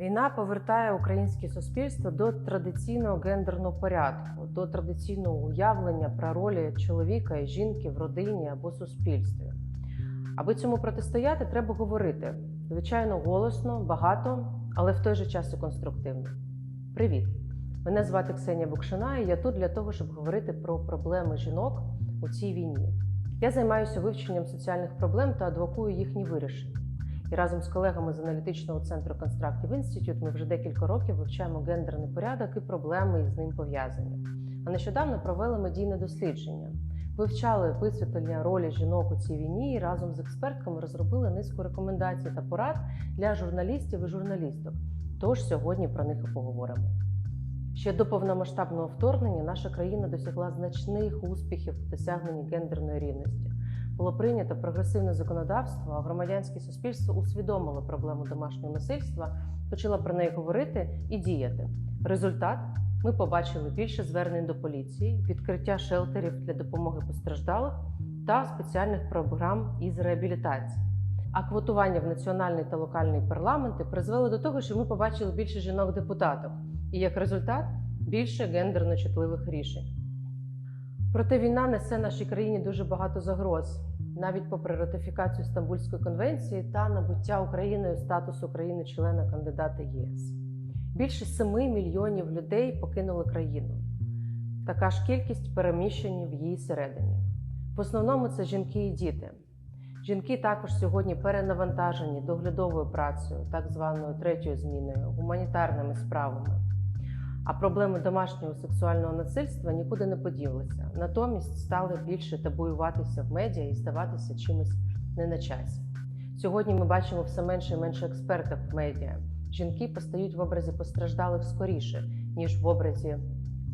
Війна повертає українське суспільство до традиційного гендерного порядку, до традиційного уявлення про ролі чоловіка і жінки в родині або суспільстві. Аби цьому протистояти, треба говорити звичайно голосно, багато, але в той же час і конструктивно. Привіт! Мене звати Ксенія Букшина, і я тут для того, щоб говорити про проблеми жінок у цій війні. Я займаюся вивченням соціальних проблем та адвокую їхні вирішення. І разом з колегами з аналітичного центру Constructive Institute ми вже декілька років вивчаємо гендерний порядок і проблеми із ним пов'язані. А нещодавно провели медійне дослідження. Вивчали висвітлення ролі жінок у цій війні і разом з експертками розробили низку рекомендацій та порад для журналістів і журналісток. Тож сьогодні про них і поговоримо. Ще до повномасштабного вторгнення наша країна досягла значних успіхів у досягненні гендерної рівності. Було прийнято прогресивне законодавство, а громадянське суспільство усвідомило проблему домашнього насильства, почало про неї говорити і діяти. Результат ми побачили більше звернень до поліції, відкриття шелтерів для допомоги постраждалих та спеціальних програм із реабілітації. А квотування в національний та локальний парламенти призвело до того, що ми побачили більше жінок-депутаток, і як результат більше гендерно чутливих рішень. Проте війна несе нашій країні дуже багато загроз, навіть попри ратифікацію Стамбульської конвенції та набуття Україною статусу країни-члена кандидата ЄС. Більше 7 мільйонів людей покинули країну. Така ж кількість переміщені в її середині. В основному це жінки і діти. Жінки також сьогодні перенавантажені доглядовою працею, так званою третьою зміною, гуманітарними справами. А проблеми домашнього сексуального насильства нікуди не поділися. Натомість стали більше табуюватися в медіа і здаватися чимось не на часі. Сьогодні ми бачимо все менше і менше експертів в медіа. Жінки постають в образі постраждалих скоріше, ніж в образі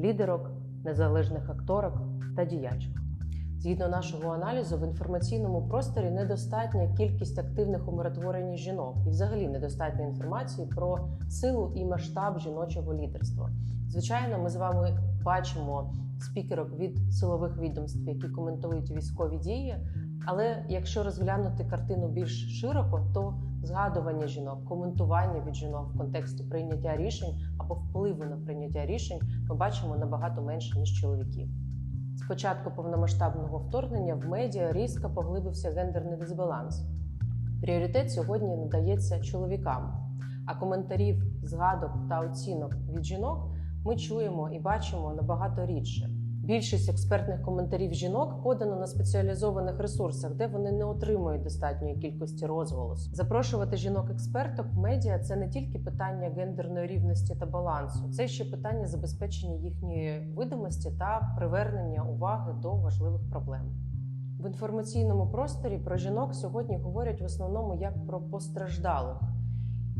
лідерок, незалежних акторок та діячок. Згідно нашого аналізу, в інформаційному просторі недостатня кількість активних умиротворень жінок і взагалі недостатньо інформації про силу і масштаб жіночого лідерства. Звичайно, ми з вами бачимо спікерок від силових відомств, які коментують військові дії. Але якщо розглянути картину більш широко, то згадування жінок, коментування від жінок в контексті прийняття рішень або впливу на прийняття рішень ми бачимо набагато менше ніж чоловіків. З початку повномасштабного вторгнення в медіа різко поглибився гендерний дисбаланс. Пріоритет сьогодні надається чоловікам, а коментарів, згадок та оцінок від жінок ми чуємо і бачимо набагато рідше. Більшість експертних коментарів жінок подано на спеціалізованих ресурсах, де вони не отримують достатньої кількості розголосу. Запрошувати жінок-експерток в медіа це не тільки питання гендерної рівності та балансу, це ще питання забезпечення їхньої видимості та привернення уваги до важливих проблем. В інформаційному просторі про жінок сьогодні говорять в основному як про постраждалих.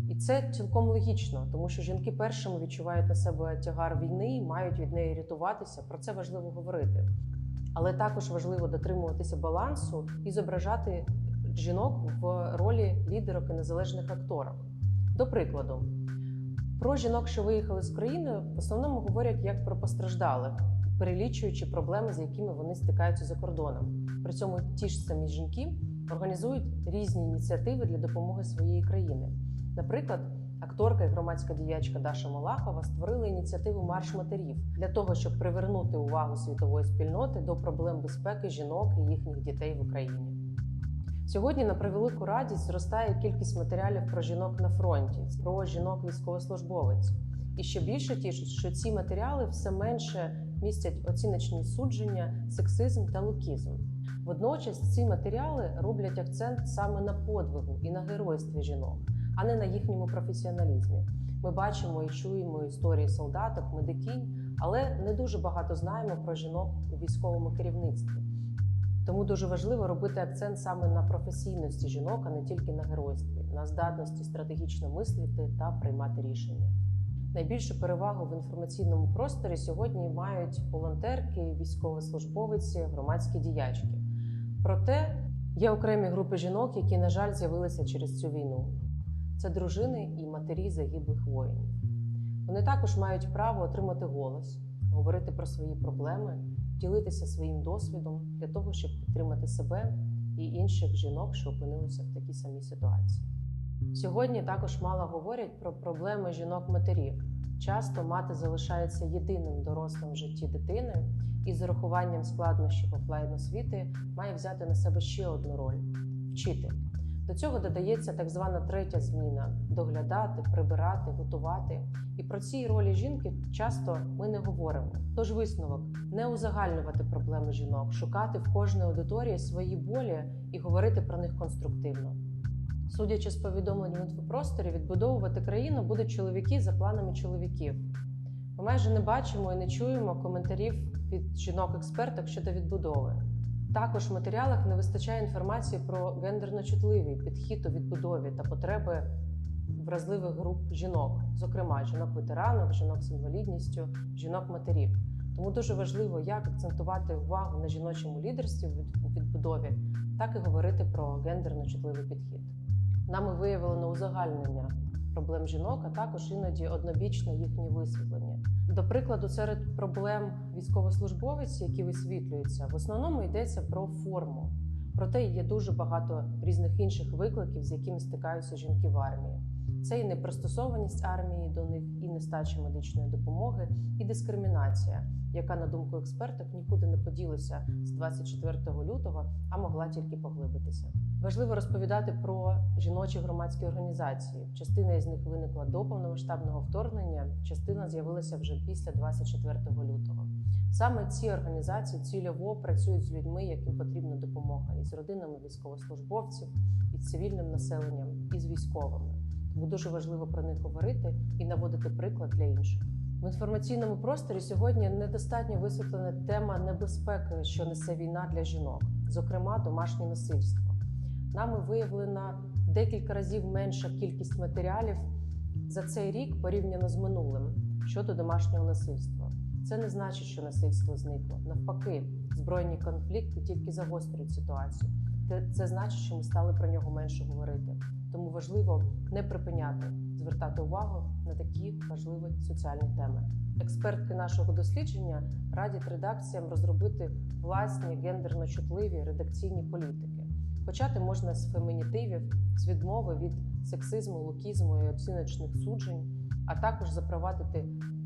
І це цілком логічно, тому що жінки першими відчувають на себе тягар війни, мають від неї рятуватися. Про це важливо говорити. Але також важливо дотримуватися балансу і зображати жінок в ролі лідерок і незалежних акторок. До прикладу, про жінок, що виїхали з країни, в основному говорять як про постраждалих, перелічуючи проблеми, з якими вони стикаються за кордоном. При цьому ті ж самі жінки організують різні ініціативи для допомоги своєї країни. Наприклад, акторка і громадська діячка Даша Малахова створила ініціативу Марш матерів для того, щоб привернути увагу світової спільноти до проблем безпеки жінок і їхніх дітей в Україні. Сьогодні на превелику радість зростає кількість матеріалів про жінок на фронті, про жінок військовослужбовець. І ще більше тішить, що ці матеріали все менше містять оціночні судження, сексизм та лукізм. Водночас ці матеріали роблять акцент саме на подвигу і на геройстві жінок а не на їхньому професіоналізмі. Ми бачимо і чуємо історії солдаток, медикінь, але не дуже багато знаємо про жінок у військовому керівництві. Тому дуже важливо робити акцент саме на професійності жінок, а не тільки на геройстві, на здатності стратегічно мислити та приймати рішення. Найбільшу перевагу в інформаційному просторі сьогодні мають волонтерки, військовослужбовиці, громадські діячки. Проте є окремі групи жінок, які, на жаль, з'явилися через цю війну це дружини і матері загиблих воїнів. Вони також мають право отримати голос, говорити про свої проблеми, ділитися своїм досвідом для того, щоб підтримати себе і інших жінок, що опинилися в такій самій ситуації. Сьогодні також мало говорять про проблеми жінок-матерів. Часто мати залишається єдиним дорослим в житті дитини і з урахуванням складнощів офлайн освіти має взяти на себе ще одну роль вчити. До цього додається так звана третя зміна доглядати, прибирати, готувати. І про ці ролі жінки часто ми не говоримо. Тож висновок не узагальнювати проблеми жінок, шукати в кожній аудиторії свої болі і говорити про них конструктивно. Судячи з повідомлень в інфопросторі, відбудовувати країну будуть чоловіки за планами чоловіків. Ми майже не бачимо і не чуємо коментарів від жінок-експерток щодо відбудови. Також в матеріалах не вистачає інформації про гендерно-чутливий підхід у відбудові та потреби вразливих груп жінок, зокрема жінок-ветеранок, жінок з інвалідністю, жінок-матерів. Тому дуже важливо як акцентувати увагу на жіночому лідерстві у відбудові, так і говорити про гендерно-чутливий підхід. Нами виявлено узагальнення проблем жінок, а також іноді однобічне їхнє висвітлення. До прикладу, серед проблем військовослужбовець, які висвітлюються, в основному йдеться про форму. Проте є дуже багато різних інших викликів, з якими стикаються жінки в армії. Це і непристосованість армії до них, і нестача медичної допомоги, і дискримінація, яка, на думку експерток, нікуди не поділася з 24 лютого, а могла тільки поглибитися. Важливо розповідати про жіночі громадські організації. Частина із них виникла до повномасштабного вторгнення, частина з'явилася вже після 24 лютого. Саме ці організації цільово працюють з людьми, яким потрібна допомога, і з родинами військовослужбовців, і з цивільним населенням, і з військовими. Тому дуже важливо про них говорити і наводити приклад для інших. В інформаційному просторі сьогодні недостатньо висвітлена тема небезпеки, що несе війна для жінок, зокрема домашнє насильство. Нами виявлена декілька разів менша кількість матеріалів за цей рік порівняно з минулим щодо домашнього насильства. Це не значить, що насильство зникло. Навпаки, збройні конфлікти тільки загострюють ситуацію. Це значить, що ми стали про нього менше говорити. Тому важливо не припиняти звертати увагу на такі важливі соціальні теми. Експертки нашого дослідження радять редакціям розробити власні гендерно чутливі редакційні політики. Почати можна з фемінітивів, з відмови від сексизму, лукізму і оціночних суджень, а також запровадити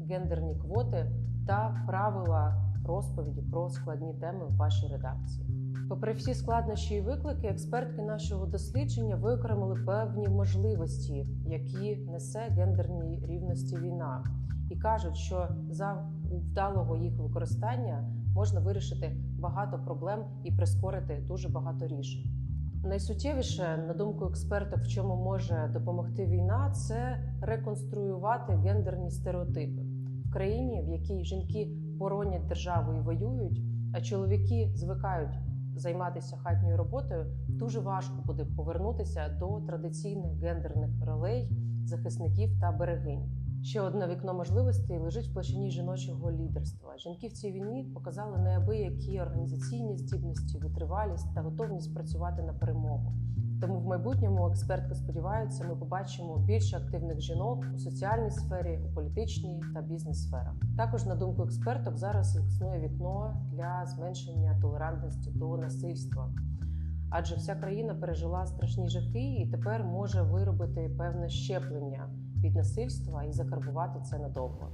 гендерні квоти та правила розповіді про складні теми в вашій редакції. Попри всі складнощі і виклики, експертки нашого дослідження виокремили певні можливості, які несе гендерній рівності війна, і кажуть, що за вдалого їх використання можна вирішити багато проблем і прискорити дуже багато рішень. Найсуттєвіше, на думку експерток, в чому може допомогти війна, це реконструювати гендерні стереотипи в країні, в якій жінки боронять державу і воюють, а чоловіки звикають займатися хатньою роботою. Дуже важко буде повернутися до традиційних гендерних ролей захисників та берегинь. Ще одне вікно можливостей лежить в площині жіночого лідерства. Жінки в цій війні показали неабиякі організаційні здібності, витривалість та готовність працювати на перемогу. Тому в майбутньому експертки сподіваються, ми побачимо більше активних жінок у соціальній сфері, у політичній та бізнес-сферах. Також, на думку експерток, зараз існує вікно для зменшення толерантності до насильства. Адже вся країна пережила страшні жахи і тепер може виробити певне щеплення від насильства і закарбувати це надовго.